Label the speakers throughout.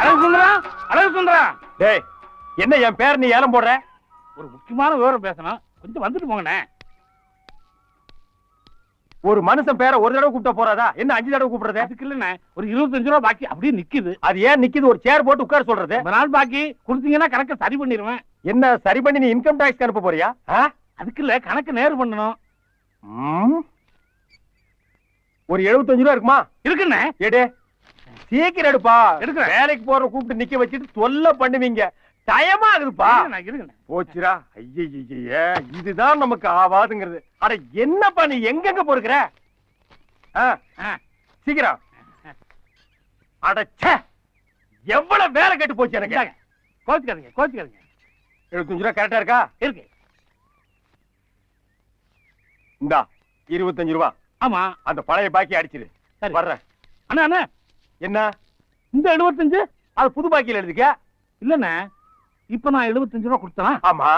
Speaker 1: அழகு சுந்தரா அழகு சுந்தரா
Speaker 2: டேய் என்ன என் பேர் நீ ஏலம் போடுற?
Speaker 1: ஒரு முக்கியமான விவரம் பேசணும். கொஞ்சம் வந்துட்டு போங்கண்ணே.
Speaker 2: ஒரு மனுஷன் பேரை ஒரு தடவை கூப்பிட்ட போறாதா? என்ன அஞ்சு தடவை கூப்பிடுறது?
Speaker 1: அதுக்கு இல்லண்ணே. ஒரு இருபத்தஞ்சு ரூபா பாக்கி அப்படியே நிக்குது.
Speaker 2: அது ஏன் நிக்குது? ஒரு சேர் போட்டு உட்கார சொல்றது.
Speaker 1: ரொம்ப நாள் பாக்கி. கொடுத்தீங்கன்னா கணக்கை சரி பண்ணிடுவேன்.
Speaker 2: என்ன சரி பண்ணி நீ இன்கம் டாக்ஸ் அனுப்ப போறியா?
Speaker 1: அதுக்கு இல்ல கணக்கு நேர் பண்ணணும்.
Speaker 2: ஒரு எழுபத்தஞ்சு ரூபா இருக்குமா?
Speaker 1: இருக்குண்ணே.
Speaker 2: எடு. சீக்கிரம் எடுப்பா.
Speaker 1: எடுக்கிறேன்.
Speaker 2: வேலைக்கு போற கூப்பிட்டு நிக்க வச்சுட்டு தொல்லை பண்ணுவீங்க. டயமா
Speaker 1: இருக்குண்ணே.
Speaker 2: போச்சுடா. ஐய இதுதான் நமக்கு ஆவாதுங்கிறது. அட என்னப்பா நீ எங்கெங்க ஆ, சீக்கிரம். அட ச்சே. எவ்வளவு வேலை கெட்டு போச்சு எனக்கு.
Speaker 1: கோச்சுக்காதீங்க கோச்சுக்காதீங்க.
Speaker 2: எழுபத்தஞ்சு ரூபா கரெக்டா இருக்கா?
Speaker 1: இருக்கு.
Speaker 2: இந்தா இருபத்தஞ்சு ரூபா.
Speaker 1: ஆமா
Speaker 2: அந்த பழைய பாக்கி அடிச்சிரு.
Speaker 1: சரி.
Speaker 2: வர்றேன்.
Speaker 1: அண்ணா அண்ணா.
Speaker 2: என்ன?
Speaker 1: இந்த எழுபத்தஞ்சு
Speaker 2: அது புது பாக்கியில எழுதிக்க?
Speaker 1: இல்லண்ணே இப்ப நான் எழுபத்தஞ்சு ரூபா கொடுத்தேன்?
Speaker 2: ஆமா.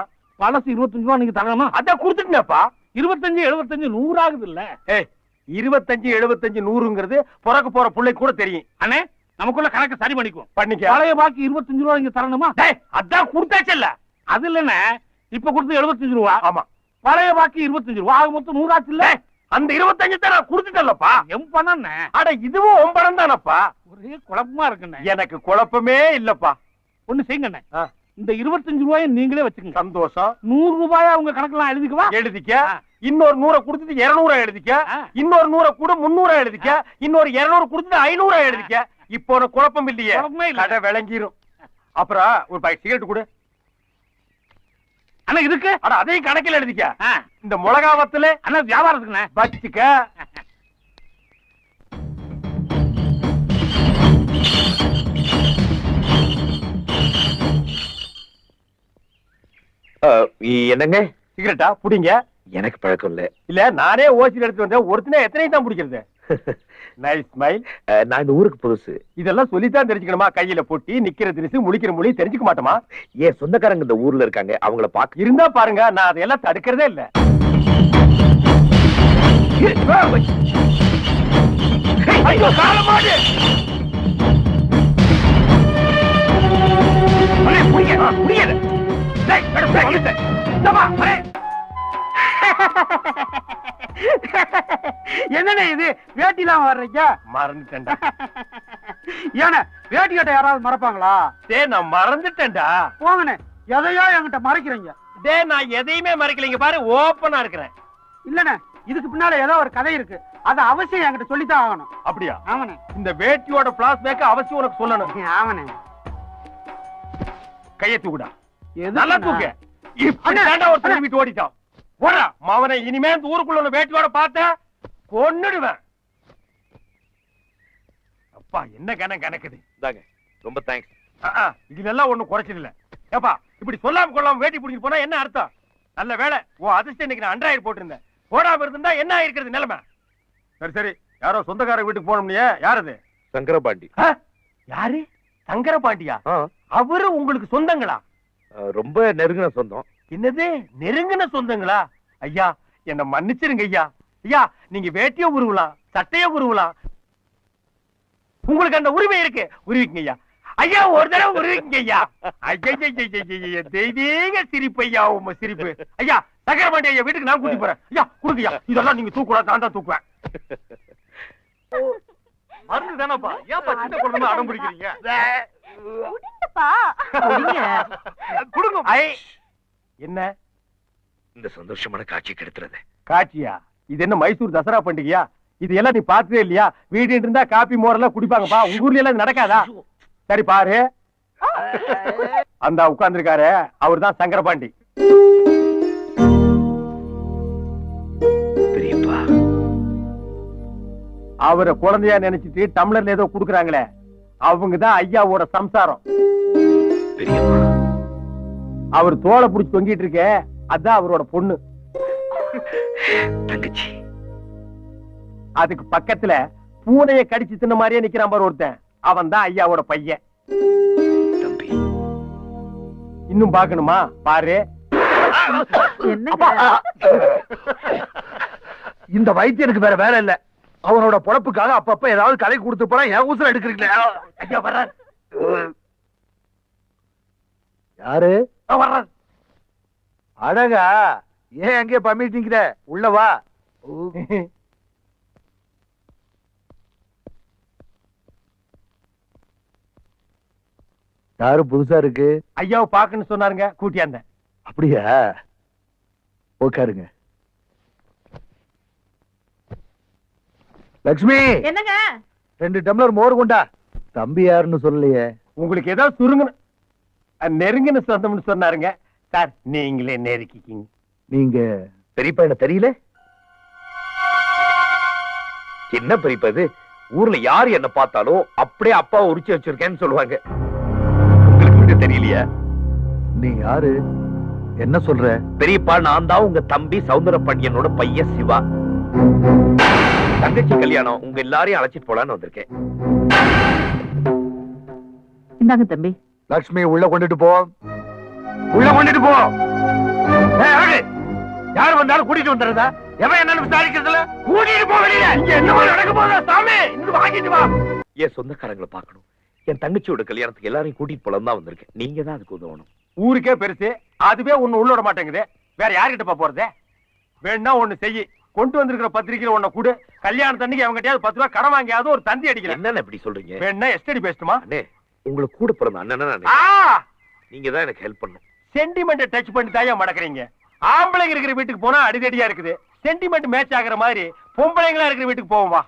Speaker 1: பழசு இருபத்தஞ்சு ரூபா நீங்க தரணுமா?
Speaker 2: அதான் கொடுத்துட்டேன்ப்பா.
Speaker 1: இருபத்தஞ்சு எழுபத்தஞ்சு நூறு ஆகுது இல்ல
Speaker 2: ஏய் இருபத்தஞ்சு எழுபத்தஞ்சு நூறுங்கிறது பிறக்க போற பிள்ளை கூட தெரியும்.
Speaker 1: அண்ணே நமக்குள்ள கணக்கு சரி பண்ணிக்குவோம்.
Speaker 2: பண்ணிக்க.
Speaker 1: பழைய பாக்கி இருபத்தஞ்சு ரூபா நீங்க தரணுமா?
Speaker 2: டேய் அதான் கொடுத்தாச்சல்ல
Speaker 1: அது இல்லண்ணே இப்ப கொடுத்து எழுபத்தஞ்சு ரூபா.
Speaker 2: ஆமா.
Speaker 1: பழைய பாக்கி இருபத்தஞ்சு ரூபா ஆக மொத்தம் நூறு ஆச்சு இல்ல
Speaker 2: அந்த இருபத்தஞ்சு தான் நான் கொடுத்துட்டேன்லப்பா.
Speaker 1: எம் பண்ணண்ணே.
Speaker 2: அட இதுவும் ஒன்படம் தானப்பா?
Speaker 1: ஒரே குழப்பமா இருக்குண்ணே.
Speaker 2: எனக்கு குழப்பமே இல்லப்பா.
Speaker 1: ஒண்ணு செய்யுங்கண்ணே. இந்த இருபத்தஞ்சு ரூபாயை நீங்களே வச்சுக்கோங்க.
Speaker 2: சந்தோஷம்.
Speaker 1: நூறு ரூபாயா உங்க கணக்கெல்லாம் எழுதிக்குவா?
Speaker 2: எழுதிக்க. இன்னொரு நூறை கொடுத்துட்டு இருநூறு எழுதிக்க. இன்னொரு நூறை கூட முன்னூறு எழுதிக்க. இன்னொரு இருநூறு கொடுத்துட்டு ஐநூறு எழுதிக்க. இப்போ குழப்பம் இல்லையே. கடை விளங்கிரும். அப்புறம் ஒரு பாக்கெட் சிகரெட் கொடு.
Speaker 1: அண்ணா இருக்கு
Speaker 2: அட அதையும் கணக்கில் எழுதிக்க.
Speaker 1: ஆ,
Speaker 2: இந்த மிளகாவத்துல
Speaker 1: அண்ணா வியாபாரத்துக்குண்ணே
Speaker 2: வச்சுக்க.
Speaker 3: என்னங்க?
Speaker 2: சிகரெட்டா? புடிங்க.
Speaker 3: எனக்கு பழக்கம் இல்ல.
Speaker 2: இல்ல நானே ஓசியில் எடுத்து வந்தேன். ஒருத்தனே எத்தனை தான் பிடிக்கிறது? நைஸ் ஸ்மைல்
Speaker 3: நான் இந்த ஊருக்கு புதுசு.
Speaker 2: இதெல்லாம் சொல்லித்தான் தெரிஞ்சுக்கணுமா? கையில பொட்டி நிக்கிற திரிசு முழிக்கிற மொழி தெரிஞ்சுக்க மாட்டோமா?
Speaker 3: என் சொந்தக்காரங்க இந்த ஊர்ல இருக்காங்க அவங்கள பாக்க
Speaker 2: இருந்தா பாருங்க நான் அதையெல்லாம் தடுக்கிறதே இல்ல. ஐயோ, காலமாடு! அடே, புடிங்க,
Speaker 1: என்னண்ணே இது? வேட்டிலாம் வர்றீங்க?
Speaker 2: மறந்துட்டேன்டா.
Speaker 1: ஏண்ணே வேட்டி கட்ட யாராவது மறப்பாங்களா?
Speaker 2: டேய் நான் மறந்துட்டேன்டா.
Speaker 1: போங்கண்ணே எதையோ என்கிட்ட மறைக்கிறீங்க.
Speaker 2: டேய் நான் எதையுமே மறைக்கலைங்க. பாரு ஓப்பனா இருக்கிறேன்.
Speaker 1: இல்லண்ணே இதுக்கு பின்னால ஏதோ ஒரு கதை இருக்கு. அது அவசியம் என்கிட்ட சொல்லித்தான் ஆகணும்.
Speaker 2: அப்படியா?
Speaker 1: ஆமாண்ணே.
Speaker 2: இந்த வேட்டியோட பிளாஸ்பேக் அவசியம் உனக்கு சொல்லணும்.
Speaker 1: ஆமாண்ணே.
Speaker 2: கையை தூக்குடா? நல்லா தூக்கு. இப்படி ஒரு திரும்பிட்டு ஓடிட்டான். ஓடா மவனை இனிமே ஊருக்குள்ள வேட்டியோட பார்த்த கொன்னுடுவேன். அப்பா என்ன கணம் கணக்குது?
Speaker 3: இந்தாங்க ரொம்ப தேங்க்ஸ்
Speaker 2: இதுலெல்லாம் ஒண்ணும் குறைச்சது இல்ல ஏப்பா இப்படி சொல்லாம கொள்ளாம வேட்டி பிடிச்சிட்டு போனா என்ன அர்த்தம்? நல்ல வேலை ஓ அதிர்ஷ்டம் இன்னைக்கு நான் அன்றாயிரம் போட்டிருந்தேன். போடாம இருந்தா என்ன ஆயிருக்கிறது நிலைமை? சரி சரி யாரோ சொந்தக்கார வீட்டுக்கு போனோம்னியே யார் அது?
Speaker 3: சங்கரபாண்டி?
Speaker 2: யாரு? சங்கர பாண்டியா
Speaker 3: ஆ,
Speaker 2: அவரு உங்களுக்கு சொந்தங்களா?
Speaker 3: ரொம்ப நெருங்கின சொந்தம்.
Speaker 2: என்னது? நெருங்கின சொந்தங்களா? ஐயா என்ன மன்னிச்சிருங்க ஐயா. ஐயா நீங்க வேட்டியோ உருவலாம் சட்டையோ உருவலாம் உங்களுக்கு அந்த உரிமை இருக்கு. உருவிக்குங்க ஐயா. ஐயா ஒரு தடவை உருவிக்குங்க ஐயா. ஐயா தெய்வீக சிரிப்பு ஐயா உங்க சிரிப்பு. ஐயா சக்கரபாண்டி ஐயா வீட்டுக்கு நான் கூட்டி போறேன். ஐயா கொடுங்க ஐயா. இதெல்லாம் நீங்க தூக்கூடாது நான் தான் தூக்குவேன். மருந்து தானப்பா? ஏன்ப்பா சின்ன குழந்தை அடம் பிடிக்கிறீங்க? கொடுங்க. ஐ. என்ன?
Speaker 3: இந்த சந்தோஷமான காட்சி கெடுத்துறது.
Speaker 2: காட்சியா? இது என்ன மைசூர் தசரா பண்டிகையா? இது எல்லாம் நீ பார்த்ததே இல்லையா? வீடு இருந்தா காப்பி மோரெல்லாம் குடிப்பாங்கப்பா. உங்க ஊர்ல எல்லாம் நடக்காதா? சரி பாரு. அந்த உட்கார்ந்திருக்காரு. அவர் தான் சங்கரபாண்டி அவரை குழந்தையா நினைச்சிட்டு டம்ளர்ல ஏதோ குடுக்குறாங்களே. அவங்க தான் ஐயாவோட சம்சாரம். அவர் தோலை புடிச்சு தொங்கிட்டு இருக்கே. அதான் அவரோட பொண்ணு.
Speaker 3: தங்கச்சி.
Speaker 2: அதுக்கு பக்கத்துல பூனைய கடிச்சு தின்ன மாதிரியே நிக்கிறான் பாரு ஒருத்தன். அவன் தான் ஐயாவோட பையன்.
Speaker 3: தம்பி.
Speaker 2: இன்னும் பாக்கணுமா பாரு.
Speaker 4: இந்த வைத்தியனுக்கு வேற வேலை இல்ல.
Speaker 2: அவனோட பொழப்புக்காக அப்பப்ப ஏதாவது கதை கொடுத்து போறா என் ஊசல எடுக்கிறீங்களே. ஐயா வர்றார்.
Speaker 4: யாரு?
Speaker 2: வர்றார்.
Speaker 4: அழகா ஏன் அங்கே பம்மிட்டு நிக்கிற? உள்ள வா. யாரு புதுசா இருக்கு?
Speaker 2: ஐயாவை பாக்கன்னு சொன்னாருங்க கூட்டியாந்தேன்
Speaker 4: அப்படியா? உட்காருங்க. லக்ஷ்மி!
Speaker 5: என்னங்க?
Speaker 4: ரெண்டு டம்ளர் மோர் கொண்டா. தம்பி யாருன்னு சொல்லலையே.
Speaker 2: உங்களுக்கு ஏதோ சுருங்குன அஹ், நெருங்கின சொந்தம்னு சொன்னாருங்க. சார் நீங்களே நெருக்கிக்கிங்க.
Speaker 4: நீங்க
Speaker 3: பெரியப்பா என்ன தெரியல? என்ன பெரியப்பா இது? ஊர்ல யார் என்ன பார்த்தாலும் அப்படியே அப்பா உரிச்சு வச்சிருக்கேன்னு சொல்லுவாங்க. உங்களுக்கு மட்டும் தெரியலையா?
Speaker 4: நீ யாரு? என்ன சொல்ற?
Speaker 3: பெரியப்பா நான் தான் உங்க தம்பி சவுந்தர பாண்டியனோட பையன் சிவா. தங்கச்சி கல்யாணம் உங்க எல்லாரையும் அழைச்சிட்டு போலான்னு வந்திருக்கேன்.
Speaker 5: இந்தாங்க தம்பி.
Speaker 4: லக்ஷ்மி உள்ள கொண்டுட்டு போ.
Speaker 2: உள்ள கொண்டுட்டு போ. ஏய், அழகு. யார் வந்தாலும் கூட்டிட்டு வந்துடுறதா? எவன் என்னன்னு விசாரிக்கிறதுல? கூட்டிட்டு போ வெளியில. இங்க என்ன நடக்க போதா சாமி இங்க வாங்கிட்டு வா.
Speaker 3: என் சொந்தக்காரங்களை பார்க்கணும். என் தங்கச்சியோட கல்யாணத்துக்கு எல்லாரையும் கூட்டிட்டு போலாம் தான் வந்திருக்கேன். நீங்க தான் அதுக்கு உதவணும்.
Speaker 2: ஊருக்கே பெருசு. அதுவே ஒண்ணு உள்ள விட மாட்டேங்குது. வேற யார்கிட்ட போறது? வேணா ஒண்ணு செய்யி கொண்டு வந்திருக்கிற பத்திரிக்கையில ஒண்ண கூடு. கல்யாணத்தன்னைக்கு அவங்ககிட்டயாவது பத்து ரூபா கடன் வாங்கியாவது ஒரு தந்தி அடிக்கல.
Speaker 3: என்னன்னு இப்படி சொல்றீங்க?
Speaker 2: வேணா எஸ்டடி பேசட்டுமா?
Speaker 3: அண்ணே உங்களுக்கு கூட பிறந்த அண்ணனா நீங்க தான் எனக்கு ஹெல்ப் பண்ணும்
Speaker 2: சென்டிமெண்ட் டச் பண்ணி தாயா மடக்குறீங்க? ஆம்பளைங்க இருக்கிற வீட்டுக்கு போனா அடிதடியா இருக்குது. சென்டிமெண்ட் மேட்ச் ஆகுற மாதிரி பொம்பளைங்களா இருக்கிற வீட்டுக்கு போவோம் வா.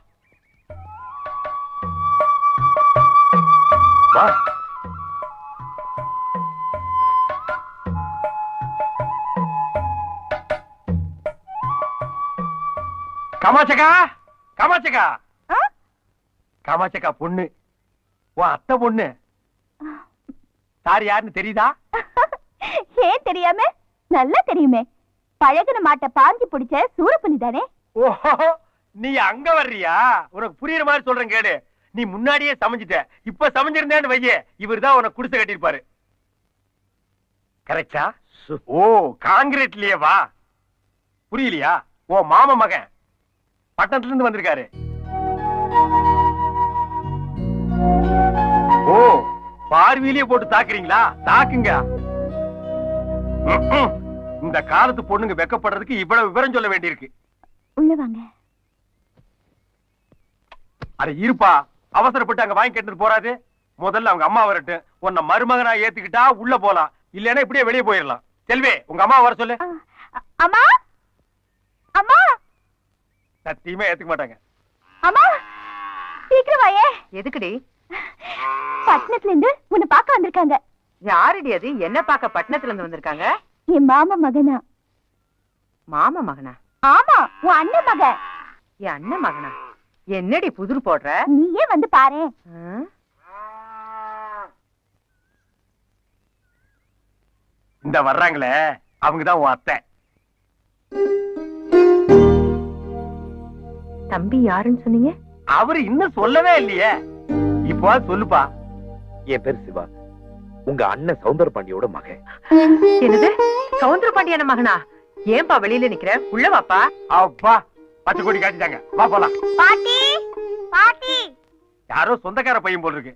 Speaker 2: வா. காமாச்சக்கா காமாச்சக்கா காமாச்சக்கா பொண்ணு. உன் அத்தை பொண்ணு. சார் யாருன்னு தெரியுதா?
Speaker 6: ஏன் தெரியாம? நல்லா தெரியுமே. பழகுன மாட்ட பாஞ்சு பிடிச்ச சூரப்பனி தானே?
Speaker 2: ஓஹோ நீ அங்க வர்றியா? உனக்கு புரியுற மாதிரி சொல்றேன் கேடு நீ முன்னாடியே சமைஞ்சிட்ட. இப்ப சமைஞ்சிருந்தேன்னு வையே இவர்தான் உனக்கு குடிசை கட்டியிருப்பாரு. கரெக்டா
Speaker 3: சு.
Speaker 2: ஓ காங்கிரீட்லயே வா. புரியலையா? ஓ மாம மகன். பட்டணத்துல இருந்து வந்திருக்காரு. ஓ பார்வையிலேயே போட்டு தாக்குறீங்களா? தாக்குங்க. இந்த காலத்து பொண்ணுங்க வெக்கப்படுறதுக்கு இவ்வளவு விவரம் சொல்ல வேண்டியிருக்கு.
Speaker 6: உள்ள வாங்க.
Speaker 2: அட இருப்பா அவசரப்பட்டு அங்க வாங்கி கேட்டு போறாது. முதல்ல அவங்க அம்மா வரட்டும். உன்னை மருமகனா ஏத்துக்கிட்டா உள்ள போலாம். இல்லைன்னா இப்படியே வெளியே போயிடலாம். செல்வி உங்க அம்மா வர சொல்லு.
Speaker 6: அம்மா? அம்மா?
Speaker 2: சத்தியமே ஏத்துக்க மாட்டாங்க.
Speaker 6: அம்மா? சீக்கிரம் வாயே.
Speaker 5: எதுக்குடி?
Speaker 6: பட்டணத்துல இருந்து உன்னை பார்க்க வந்திருக்காங்க.
Speaker 5: யாருடி அது. என்ன பார்க்க பட்டணத்துல இருந்து வந்திருக்காங்க?
Speaker 6: என் மாமா மகனா.
Speaker 5: மாமா மகனா?
Speaker 6: ஆமா உன் அண்ணன் மகன்
Speaker 5: என் அண்ணன் மகனா? என்னடி புதிர் போடுற?
Speaker 6: நீயே வந்து பாரேன்
Speaker 5: ஆ?
Speaker 2: இந்த வர்றாங்களே அவங்கதான் உன் அத்தை.
Speaker 5: தம்பி யாருன்னு சொன்னீங்க?
Speaker 2: அவரு இன்னும் சொல்லவே இல்லையே. இப்போ சொல்லுப்பா.
Speaker 3: என் பேர் சிவா. உங்க அண்ணன் சவுந்தர பாண்டியோட மகன்.
Speaker 5: என்னது? சவுந்தர பாண்டியன மகனா? ஏன்பா வெளியில நிக்கிற? உள்ள வாப்பா.
Speaker 2: அப்பா பச்சை கொடி காட்டிட்டாங்க. வா போலாம்.
Speaker 6: பாட்டி பாட்டி.
Speaker 2: யாரோ சொந்தக்கார பையன் போல் இருக்கு.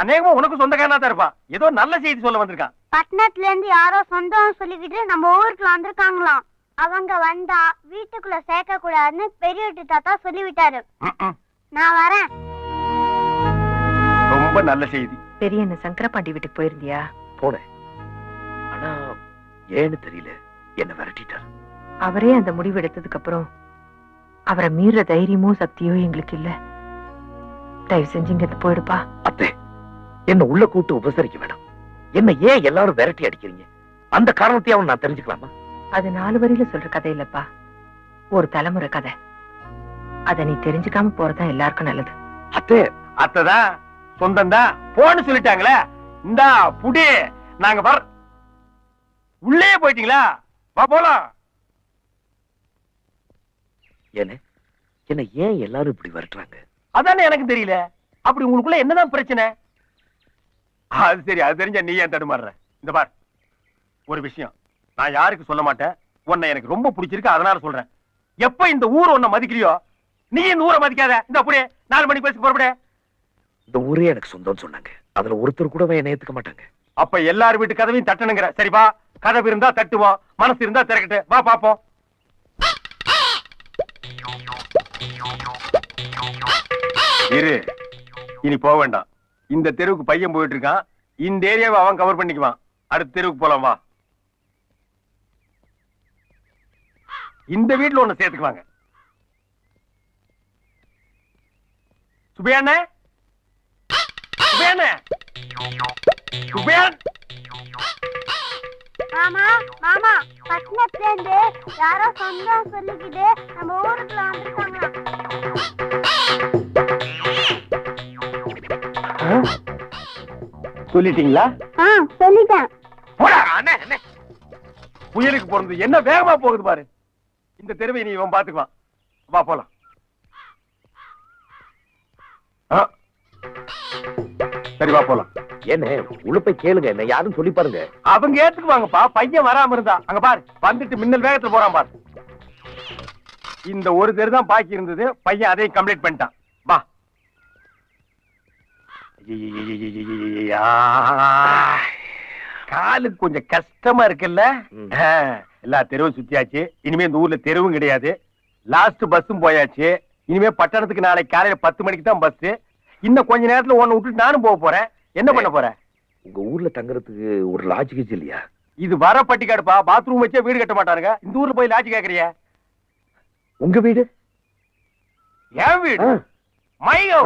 Speaker 2: அநேகமா உனக்கு சொந்தக்காரனா தான் இருப்பான் ஏதோ நல்ல செய்தி சொல்ல வந்திருக்கான்.
Speaker 6: பட்டணத்துல இருந்து யாரோ சொந்தம் சொல்லிக்கிட்டு நம்ம ஊருக்குள்ள வந்திருக்காங்களாம். அவங்க வந்தா வீட்டுக்குள்ள சேர்க்க கூடாதுன்னு பெரிய வீட்டு தாத்தா சொல்லிவிட்டாரு. நான் வரேன்.
Speaker 2: ரொம்ப நல்ல செய்தி.
Speaker 5: பெரிய என்ன சங்கரபாண்டி வீட்டுக்கு போயிருந்தியா?
Speaker 3: போனேன். ஆனா ஏன்னு தெரியல. என்ன விரட்டிட்டார்.
Speaker 5: அவரே அந்த முடிவு எடுத்ததுக்கு அப்புறம் அவரை மீற தைரியமோ சக்தியோ எங்களுக்கு இல்ல. தயவு செஞ்சு இங்க போயிடுப்பா.
Speaker 3: அத்தை என்ன உள்ள கூட்டு உபசரிக்க வேண்டாம் என்ன ஏன் எல்லாரும் விரட்டி அடிக்கிறீங்க? அந்த காரணத்தையாவும் நான் தெரிஞ்சுக்கலாமா?
Speaker 5: அது நாலு வரியில சொல்ற கதை இல்லப்பா. ஒரு தலைமுறை கதை. அத நீ தெரிஞ்சுக்காம போறதுதான் எல்லாருக்கும் நல்லது.
Speaker 3: அத்தை
Speaker 2: அத்தைதான் சொந்தம் தான் போன்னு சொல்லிட்டாங்களே. இந்தா புடி. நாங்க வர உள்ளே போயிட்டீங்களா? வா போலாம்.
Speaker 3: என்ன என்ன ஏன் எல்லாரும் இப்படி விரட்டுறாங்க?
Speaker 2: அதானே எனக்கு தெரியல. அப்படி உங்களுக்குள்ள என்னதான் பிரச்சனை? அது சரி அது தெரிஞ்சா நீ ஏன் தடுமாறுற? இந்த பார் ஒரு விஷயம். நான் யாருக்கு சொல்ல மாட்டேன்? உன்னை எனக்கு ரொம்ப பிடிச்சிருக்கு அதனால சொல்றேன். எப்ப இந்த ஊர் உன்னை மதிக்கலையோ நீ இந்த ஊரை மதிக்காத. இந்த அப்படியே நாலு மணி பேசி புறப்படு
Speaker 3: இந்த ஊரே எனக்கு சொந்தம்னு சொன்னாங்க. அதுல ஒருத்தர் கூட என்ன ஏத்துக்க மாட்டாங்க.
Speaker 2: அப்ப எல்லார் வீட்டு கதவையும் தட்டணுங்கிற. சரி வா. கதவு இருந்தா தட்டுவோம். மனசு இருந்தா திறக்கட்டு. வா பாப்போம். இரு. இனி போக வேண்டாம். இந்த தெருவுக்கு பையன் போயிட்டு இருக்கான் இந்த ஏரியாவை அவன் கவர் பண்ணிக்குவான். அடுத்த தெருவுக்கு போலாம் வா. இந்த வீட்டுல ஒண்ணு சேர்த்துக்குவாங்க. சுபியாண்ணே
Speaker 6: மாமா மாமா பட்டணத்துல இருந்து யாரோ சொந்தம் சொல்லிக்கிட்டு நம்ம ஊருக்குள்ள வந்திருக்காங்களாம்
Speaker 2: சொல்லிட்டீங்களா?
Speaker 6: ஆ சொல்லிட்டேன்.
Speaker 2: புயலுக்கு பிறந்து என்ன வேகமா போகுது பாரு. இந்த தெருவை நீ இவன் பாத்துக்குவான். வா போலாம். ஆ. சரி வா போலாம்.
Speaker 3: என்ன போய் கேளுங்க என்ன யாரும் சொல்லி பாருங்க.
Speaker 2: அவங்க ஏத்துக்குவாங்கப்பா பையன் வராம இருந்தா. அங்க பாரு வந்துட்டு மின்னல் வேகத்துல போறான் பாரு. இந்த ஒரு தெரு தான் பாக்கி இருந்தது பையன் அதையும் கம்ப்ளீட் பண்ணிட்டான். வா. காலுக்கு கொஞ்சம் கஷ்டமா இருக்குல்ல? எல்லா தெருவும் சுத்தியாச்சு. இனிமே இந்த ஊர்ல தெருவும் கிடையாது. லாஸ்ட் பஸ்ஸும் போயாச்சு. இனிமே பட்டணத்துக்கு நாளைக்கு காலையில பத்து மணிக்கு தான் பஸ் இன்னும் கொஞ்ச நேரத்துல ஒன்னு விட்டுட்டு நானும் போக போறேன். என்ன பண்ண போற?
Speaker 3: உங்க ஊர்ல தங்குறதுக்கு ஒரு லாட்ஜ் கீஜ் இல்லையா?
Speaker 2: இது வர பட்டிக்காடுப்பா. பாத்ரூம் வச்சே வீடு கட்ட மாட்டானுங்க. இந்த ஊர்ல போய் லாட்ஜ் கேக்குறிய?
Speaker 3: உங்க வீடு?
Speaker 2: என் வீடு?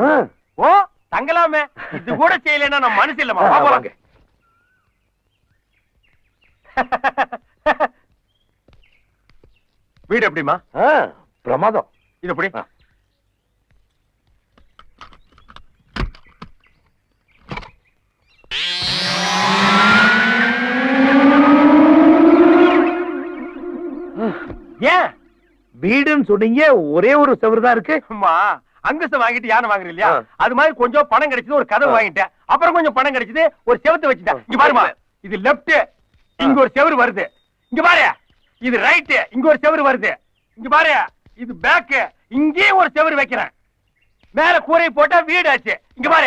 Speaker 3: ஆ.
Speaker 2: ஓ தங்கலாமே. இது கூட செய்யலைன்னா நான் மனசு இல்லமா
Speaker 3: ஆ, வாங்க.
Speaker 2: வீடு எப்படிமா
Speaker 3: பிரமாதம்.
Speaker 2: இது எப்படி? ஏன்?
Speaker 3: வீடுன்னு சொன்னீங்க ஒரே ஒரு செவரு தான் இருக்கு.
Speaker 2: அம்மா அங்கசம் வாங்கிட்டு யானை வாங்குற இல்லையா. அது மாதிரி கொஞ்சம் பணம் கிடைச்சது ஒரு கதவு. வாங்கிட்டேன். அப்புறம் கொஞ்சம் பணம் கிடைச்சது ஒரு செவத்து வச்சுட்டேன். இங்க பாருமா இது லெப்ட் இங்க ஒரு செவரு வருது. இங்க பாரு இது ரைட் இங்க ஒரு செவரு வருது. இங்க பாரு இது பேக் இங்கேயும் ஒரு செவரு வைக்கிறேன். மேல கூரை போட்டா வீடு ஆச்சு. இங்க பாரு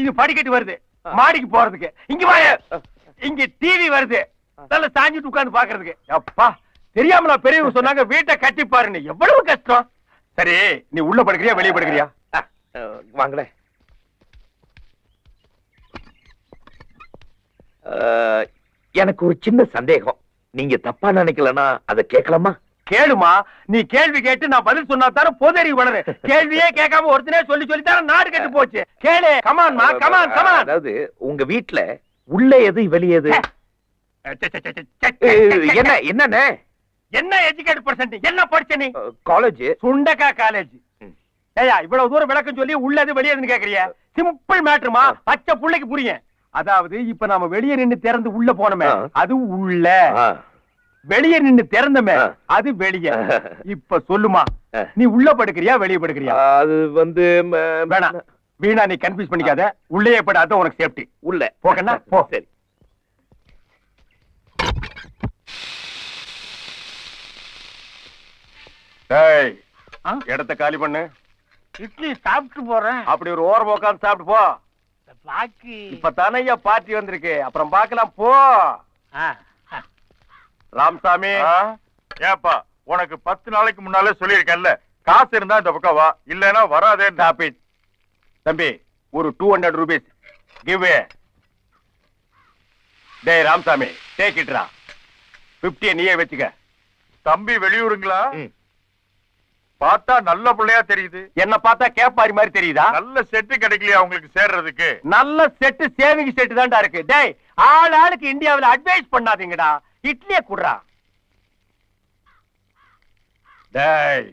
Speaker 2: இது படிக்கட்டு வருது. மாடிக்கு போறதுக்கு. இங்க பாரு இங்க டிவி வருது. நல்ல சாஞ்சிட்டு உட்கார்ந்து பாக்குறதுக்கு. அப்பா தெரியாமலா பெரியவங்க சொன்னாங்க வீட்டை கட்டி பாருன்னு. எவ்வளவு கஷ்டம். சரி நீ உள்ள படுக்கிறியா வெளிய படுக்கிறியா?
Speaker 3: ஆ, எனக்கு ஒரு சின்ன சந்தேகம். நீங்க தப்பா நினைக்கலன்னா அதை கேட்கலாமா?
Speaker 2: கேளுமா. நீ கேள்வி கேட்டு நான் பதில் சொன்னா தானே பொதறி வளரு. கேள்வியே கேட்காம ஒருத்தனே சொல்லி சொல்லி தானே நாடு கெட்டு போச்சு. கேளு. கமான்மா கமான் கமான்
Speaker 3: அதாவது உங்க வீட்ல உள்ள எது வெளிய எது? என்ன என்னண்ணே?
Speaker 2: என்ன எஜுகேட் பர்சன்ட் என்ன படிச்ச நீ?
Speaker 3: காலேஜ்
Speaker 2: சுண்டக்கா காலேஜ். ஏயா இவ்வளவு தூரம் விளக்கம் சொல்லி உள்ளது வெளியதுன்னு கேக்குறிய? சிம்பிள் மேட்டருமா பச்சை புள்ளைக்கு புரியும். அதாவது இப்ப நாம வெளிய நின்னு திறந்து உள்ள போனோமே. அது உள்ள. வெளிய நின்னு திறந்தமே. அது வெளிய. இப்ப சொல்லுமா. நீ உள்ள படுக்கிறியா வெளிய படுக்கிறியா?
Speaker 3: அது வந்து
Speaker 2: வேணாம். வீணா நீ கன்ஃபியூஸ் பண்ணிக்காத. உள்ளே பட அதான் உனக்கு சேஃப்டி
Speaker 3: உள்ள.
Speaker 2: போக்கண்ணா, போ.
Speaker 3: சரி.
Speaker 2: டேய்
Speaker 1: ஆ?
Speaker 2: இடத்த காலி பண்ணு.
Speaker 1: இட்லி சாப்பிட்டு போறேன்.
Speaker 2: அப்படி ஒரு ஓரம் உட்கார்ந்து சாப்பிட்டு போ.
Speaker 1: பாக்கி.
Speaker 2: இப்ப தானையா பார்ட்டி வந்திருக்கு. அப்புறம் பார்க்கலாம் போ.
Speaker 1: ஆ,
Speaker 2: ராமசாமி.
Speaker 7: ஏப்பா உனக்கு பத்து நாளைக்கு முன்னாலே சொல்லியிருக்கேன்ல. காசு இருந்தா இந்த பக்கம் வா. இல்லைன்னா வராதே.
Speaker 2: ஸ்டாப் இட் தம்பி ஒரு டூ ஹண்ட்ரட் ருபீஸ் கிவ் டேய் ராமசாமி டேக் இட்ரா பிப்டிய நீயே வச்சுக்க.
Speaker 7: தம்பி வெளியூருங்களா. பார்த்தா நல்ல பிள்ளையா தெரியுது.
Speaker 2: என்ன பார்த்தா கேப்பாரி மாதிரி தெரியுதா?
Speaker 7: நல்ல செட்டு கிடைக்கலையா உங்களுக்கு சேர்றதுக்கு?
Speaker 2: நல்ல செட்டு சேவிங் செட்டு தான்டா இருக்கு. டேய் ஆள் ஆளுக்கு இந்தியாவுல அட்வைஸ் பண்ணாதீங்கடா. இட்லியே குடுறா. டேய்.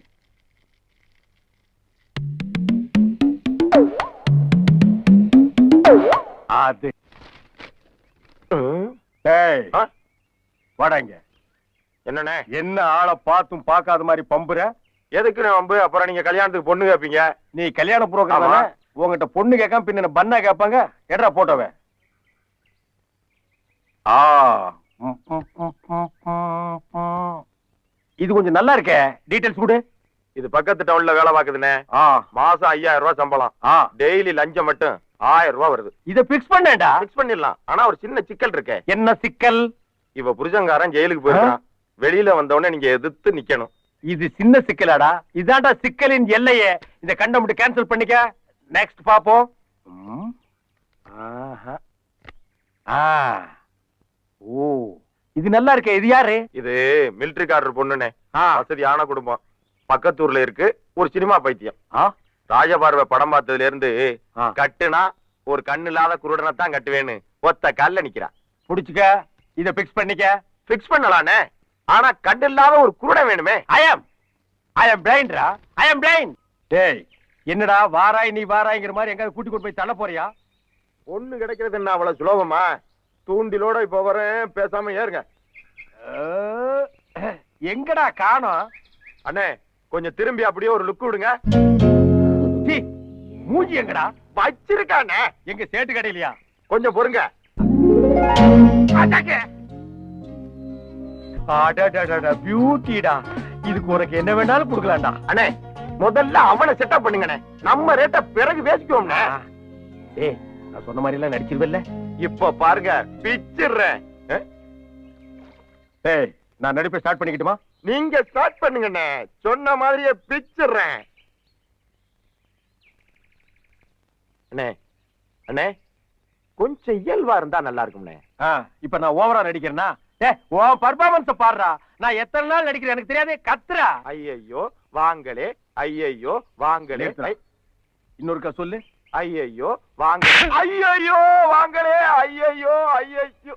Speaker 2: அது. டேய்? வாடாங்க
Speaker 7: என்னண்ணே?
Speaker 2: என்ன ஆளை பார்த்தும் பார்க்காத மாதிரி பம்புற?
Speaker 7: எதுக்கு வம்பு அப்புறம் நீங்க கல்யாணத்துக்கு பொண்ணு கேப்பீங்க?
Speaker 2: நீ கல்யாண புரோகிராம். உங்ககிட்ட பொண்ணு கேட்காம பின்ன பண்ணா கேட்பாங்க? எட்ரா போட்டோவே. ஆ. இது கொஞ்சம் நல்லா இருக்கே. டீடைல்ஸ் கொடு.
Speaker 7: இது பக்கத்து டவுன்ல வேலை பாக்குதுண்ணே
Speaker 2: ஆ.
Speaker 7: மாசம் ஐயாயிரம் ரூபாய் சம்பளம். டெய்லி லஞ்சம் மட்டும் ஆயிரம் ரூபாய் வருது.
Speaker 2: இத பிக்ஸ் பண்ணேன்டா.
Speaker 7: பிக்ஸ் பண்ணிடலாம். ஆனா ஒரு சின்ன சிக்கல் இருக்கே.
Speaker 2: என்ன சிக்கல்?
Speaker 7: இவ புருஷங்காரன் ஜெயிலுக்கு போயிருக்கான் வெளியில வந்தவொடனே நீங்க எதிர்த்து நிக்கணும்.
Speaker 2: இது சின்ன சிக்கலாடா. இதான்டா சிக்கலின் எல்லையே. இந்த கண்டம் மட்டும் கேன்சல் பண்ணிக்க. நெக்ஸ்ட் பாப்போம். ம். ஆஹா. ஆ. ஓ. இது நல்லா இருக்கே. இது யாரு?
Speaker 7: இது மிலிட்டரிக்காரர் பொண்ணுனே.
Speaker 2: ஆ.
Speaker 7: வசதியான குடும்பம். பக்கத்தூர்ல இருக்கு. ஒரு சினிமா பைத்தியம். ராஜபார்வை படம் பார்த்ததுல இருந்து. கட்டுனா ஒரு கண்ணு இல்லாத குருடனை தான் கட்டுவேன்னு ஒத்த கால்ல நிக்கிறா.
Speaker 2: புடிச்சுக்க. இத பிக்ஸ் பண்ணிக்க.
Speaker 7: பிக்ஸ் பண்ணலானே. ஆனா கண்ணு இல்லாத ஒரு குருடன் வேணுமே.
Speaker 2: ஐ அம் ஐ அம் பிளைண்ட்ரா ஐ அம் பிளைண்ட் டேய் என்னடா வாராய் நீ வாராய்ங்கிற மாதிரி எங்க கூட்டி கொண்டு போய் தள்ள போறியா?
Speaker 7: பொண்ணு கிடைக்கிறது என்ன அவ்வளவு சுலபமா? தூண்டிலோட இப்ப வரேன் பேசாம ஏறுங்க.
Speaker 2: எங்கடா காணோம்?
Speaker 7: அண்ணே கொஞ்சம் திரும்பி அப்படியே ஒரு லுக் விடுங்க.
Speaker 2: மூஞ்சி எங்கடா?
Speaker 7: வச்சிருக்கானே
Speaker 2: எங்க சேட்டு கடையிலயா?
Speaker 7: கொஞ்சம் பொறுங்க.
Speaker 2: பியூட்டிடா இதுக்கு உனக்கு என்ன வேணாலும் கொடுக்கலாம்டா.
Speaker 7: அண்ணே முதல்ல அவனை செட்டப் பண்ணுங்கண்ணே. நம்ம ரேட்ட பிறகு பேசிக்குவோம்ண்ணே.
Speaker 2: ஏய் நான் சொன்ன மாதிரி எல்லாம் நடிச்சிருவல்ல.
Speaker 7: இப்ப பாருங்க பிச்சிடுறேன்.
Speaker 2: ஏய் நான் நடிப்பை ஸ்டார்ட் பண்ணிக்கிட்டுமா?
Speaker 7: நீங்க ஸ்டார்ட் பண்ணுங்கண்ணே. சொன்ன மாதிரியே பிச்சிடுறேன். அண்ணே அண்ணே கொஞ்சம் இயல்பா இருந்தா நல்லா இருக்கும்ண்ணே.
Speaker 2: இப்ப நான் ஓவரா நடிக்கிறேனா ஏ உன் பர்ஃபார்மன்ஸ் பாடுறா. நான் எத்தனை நாள் நடிக்கிறேன்? எனக்கு தெரியாது கத்துறா.
Speaker 7: ஐயையோ வாங்களே. ஐயையோ வாங்களே.
Speaker 2: இன்னொருக்கா சொல்லு.
Speaker 7: ஐயையோ வாங்க ஐயையோ வாங்களே. ஐயையோ ஐயையோ.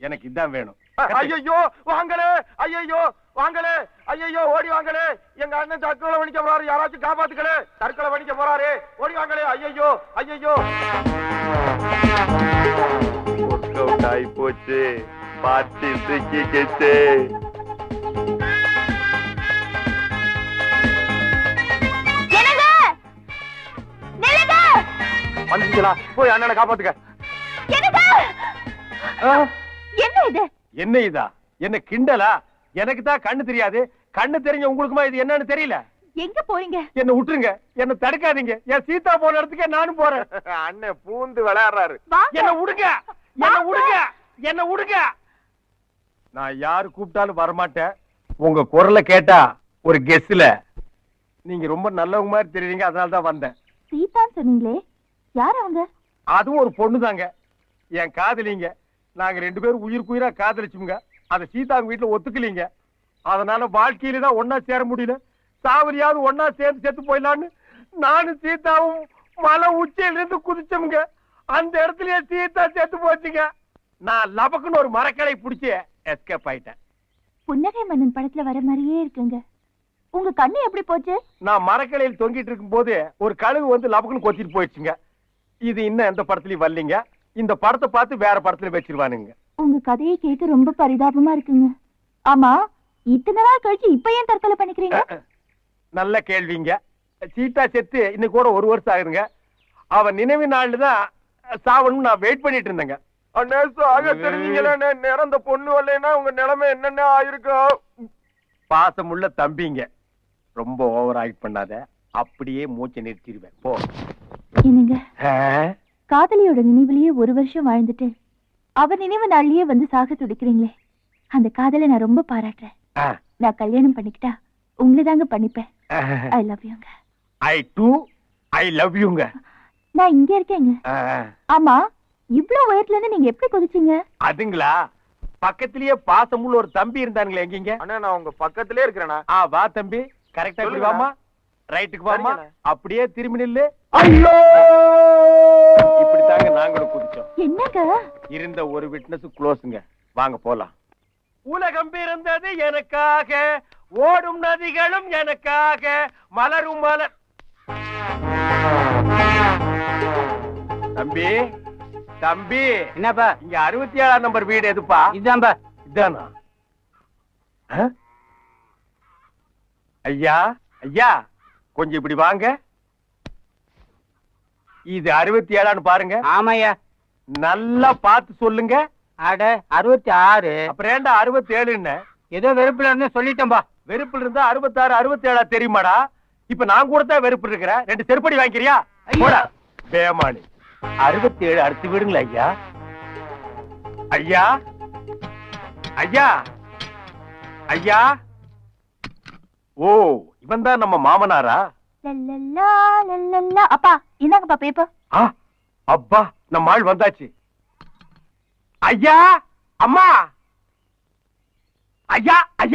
Speaker 2: எனக்கு இதான் வேணும்.
Speaker 7: ஐயையோ வாங்களே. ஐயையோ வாங்களே. ஐயையோ ஓடி வாங்களே. எங்க அண்ணன் தற்கொலை பண்ணிக்க போறாரு. யாராச்சும் காப்பாத்துக்களே தற்கொலை பண்ணிக்க போறாரு. ஓடி வாங்களே. ஐயையோ ஐயையோ. போச்சு
Speaker 6: நில்லுங்க
Speaker 7: வந்துச்சுங்களா போய் அண்ணனை காப்பாத்துக்க
Speaker 6: என்ன இது?
Speaker 2: என்ன இதா? என்ன கிண்டலா? எனக்கு தான் கண்ணு தெரியாது. கண்ணு தெரிஞ்ச உங்களுக்குமா இது என்னன்னு தெரியல.
Speaker 6: எங்க போறீங்க?
Speaker 2: என்ன விட்டுருங்க. என்ன தடுக்காதீங்க. என் சீதா போன இடத்துக்கே நானும் போறேன்.
Speaker 7: அண்ணன் பூந்து விளையாடுறாரு.
Speaker 2: என்ன விடுங்க என்ன விடுங்க என்ன விடுங்க நான் யாரு கூப்பிட்டாலும் வரமாட்டேன். உங்க குரலை கேட்டா ஒரு கெஸ்ல நீங்க ரொம்ப நல்லவங்க மாதிரி தெரியுறீங்க அதனால தான் வந்தேன்.
Speaker 6: சீதான்னு சொன்னீங்களே யார் அவங்க?
Speaker 2: அதுவும் ஒரு பொண்ணு தாங்க என் காதலிங்க. நாங்க ரெண்டு பேரும் உயிருக்கு உயிரா காதலிச்சுங்க அதை சீதாங்க வீட்டுல ஒத்துக்கலீங்க. அதனால வாழ்க்கையில தான் ஒன்னா சேர முடியல. சாவரியாவது ஒன்னா சேர்ந்து செத்து போயிடலான்னு நானும் சீதாவும் மலை உச்சியில இருந்து குதிச்சோம்ங்க. அந்த இடத்துலயே சீதா செத்து போச்சுங்க. நான் லபக்குன்னு ஒரு மரக்கடை பிடிச்சி எஸ்கேப் ஆயிட்டேன்.
Speaker 6: புன்னகை மன்னன் படத்துல வர மாதிரியே இருக்குங்க. உங்க கண்ணு எப்படி போச்சு?
Speaker 2: நான் மரக்கலையில் தொங்கிட்டு இருக்கும்போது ஒரு கழுகு வந்து லபக்குன்னு கொத்திட்டு போயிடுச்சுங்க. இது இன்னும் எந்த படத்துலயும் வரலீங்க. இந்த படத்தை பார்த்து வேற படத்துல வச்சிருவானுங்க.
Speaker 6: உங்க கதையை கேட்க ரொம்ப பரிதாபமா இருக்குங்க. ஆமா இத்தனை நாள் கழிச்சு இப்ப ஏன் தற்கொலை பண்ணிக்கிறீங்க?
Speaker 2: நல்ல கேள்விங்க. சீதா செத்து இன்னைக்கு கூட ஒரு வருஷம் ஆகுதுங்க. அவன் நினைவு நாள்ல தான் சாவணும் நான் வெயிட் பண்ணிட்டு இருந்தேங்க.
Speaker 7: அண்ணே சாக தெரிஞ்சீங்களே நிறந்த பொண்ணு வரலைன்னா உங்க நிலைமை என்னென்ன ஆயிருக்கும்
Speaker 2: பாசமுள்ள தம்பிங்க. ரொம்ப ஓவர் ஆக்ட் பண்ணாத. அப்படியே மூச்சை நிறுத்திடுவேன். போ.
Speaker 6: என்னங்க?
Speaker 2: ஆ?
Speaker 6: காதலியோட நினைவுலயே ஒரு வருஷம் வாழ்ந்துட்டு அவ நினைவு நாள்லயே வந்து சாக துடிக்கிறீங்களே. அந்த காதலை நான் ரொம்ப பாராட்டுறேன். நான் கல்யாணம் பண்ணிக்கிட்டா உங்களை தாங்க பண்ணிப்பேன். ஐ லவ் யூங்க
Speaker 2: ஐ டூ ஐ லவ் யூங்க
Speaker 6: நான் இங்க இருக்கேங்க. ஆமா இவ்ளோ உயரத்துல இருந்து நீங்க எப்படி குதிச்சீங்க?
Speaker 2: அதுங்களா? பக்கத்திலேயே பாசமுள்ள ஒரு தம்பி இருந்தானுங்களே எங்கீங்க?
Speaker 7: அண்ணா நான் உங்க பக்கத்திலே இருக்கிறேன்னா
Speaker 2: ஆ வா தம்பி. கரெக்டா இப்படி. வாமா ரைட்டுக்கு வாமா. அப்படியே திரும்பி நில்லு. ஐயோ! இப்படித்தாங்க நாங்களும் குதிச்சோம்.
Speaker 6: என்னங்க?
Speaker 2: இருந்த ஒரு விட்னஸ் க்ளோஸ்ங்க வாங்க போலாம். உலகம் பிறந்தது எனக்காக ஓடும் நதிகளும் எனக்காக மலரும் மலர். தம்பி தம்பி
Speaker 1: என்னப்பா?
Speaker 2: இங்க அறுபத்தி ஏழாம் நம்பர் வீடு எதுப்பா?
Speaker 1: இதான்பா.
Speaker 2: இதானா? ஐயா ஐயா கொஞ்சம் இப்படி வாங்க. இது அறுபத்தி ஏழான்னு பாருங்க.
Speaker 1: ஆமாய்யா.
Speaker 2: நல்லா பார்த்து சொல்லுங்க.
Speaker 1: அட அறுபத்தி ஆறு
Speaker 2: அப்புறம் ஏன்டா அறுபத்தி ஏழுன்னு
Speaker 1: ஏதோ வெறுப்புல இருந்து சொல்லிட்டேன்பா.
Speaker 2: வெறுப்புல இருந்தா அறுபத்தாறு அறுபத்தி ஏழா தெரியுமாடா? இப்ப நான் கூட தான் வெறுப்பு இருக்கிறேன். ரெண்டு செருப்படி வாங்கிக்கிறியா? போடா. பேமானி. அறுபத்தி ஏழு அடுத்து விடுங்களா ஐயா. ஐயா. ஐயா. ஐயா. ஓ இவன் தான் நம்ம மாமனாரா.
Speaker 6: அப்பா இந்தாங்கப்பா பேப்பர்.
Speaker 2: அப்பா நம்ம ஆள் வந்தாச்சு. ஐயா அம்மா. ஐயா ஐயா.